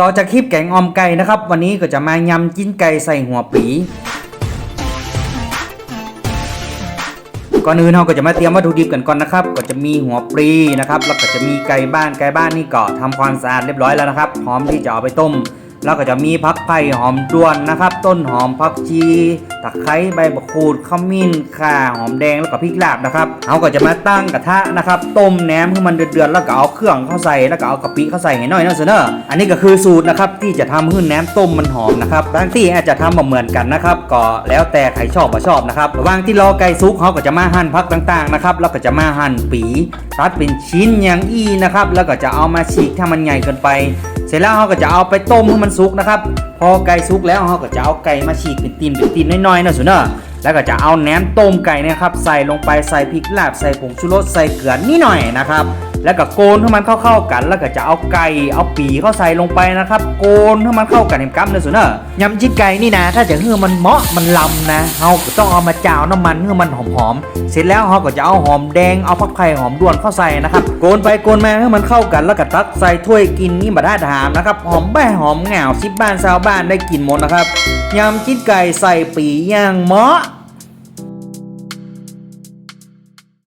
ต่อจากคลิปแกงออมไก่นะครับ วันนี้ก็จะมายำจิ้นไก่ใส่หัวปีก่อนอื่นเราก็จะมาเตรียมวัตถุดิบกันก่อนนะครับ ก็จะมีหัวปลีนะครับ แล้วก็จะมีไก่บ้านไก่บ้านนี่ก็ทำความสะอาดเรียบร้อยแล้วนะครับ พร้อมที่จะเอาไปต้ม แล้วก็จะมีพักไผ่หอมด้วนนะครับ ต้นหอมพักชีตะไคร้ใบมะกรูดขมิ้นข่าหอมแดงแล้วก็พริกลาบนะครับเราก็จะมาตั้งกระทะนะครับ ต้มแหนมให้มันเดือดๆแล้วก็เอาเครื่องเข้าใส่แล้วก็เอากะปิเข้าใส่ให้หน่อยนะเสนออันนี้ก็คือสูตรนะครับที่จะทำให้แหนมต้มมันหอมนะครับบางที่อาจจะทำมาเหมือนกันนะครับก็แล้วแต่ใครชอบบ่ชอบนะครับระหว่างที่รอไก่สุกเขาก็จะมาหั่นผักต่างๆนะครับแล้วก็จะมาหั่นปีตัดเป็นชิ้นอย่างอี้นะครับแล้วก็จะเอามาฉีกถ้ามันใหญ่เกินไป เสร็จแล้วเขาก็จะเอาไปต้มให้มันสุกนะครับ พอไก่สุกแล้วเขาก็จะเอาไก่มาฉีกเป็นตีนเป็นตีนน้อยๆนะสุนเนอะแล้วก็จะเอาแหนมต้มไก่นะครับ ใส่ลงไปใส่พริกลาบใส่ผงชูรสใส่เกลือนิดหน่อยนะครับ แล้วก็โกนให้มันเข้าๆกัน แล้วก็จะเอาไก่เอาปีเข้าใส่ลงไปนะครับ โกนให้มันเข้ากันเห็นกัมนะสุนเนอะยำจิ้นไก่นี่นะ ถ้าจะให้มันเหมาะมันลำนะเขาก็ต้องเอามาจ่าวน้ำมันให้มันหอมๆเสร็จแล้วเขาก็จะเอาหอมแดงเอาผักไผ่หอมด้วนเข้าใส่นะครับโกนไปโกนมาให้มันเข้ากัน แล้วก็ตักใส่ถ้วยกินนี่บัได้ถามนะครับหอมแบ่หอมเหงาซิบบ้านชาวบ้านได้กินหมดนะครับยำจิ้นไก่ใส่ปีย่างเหมาะ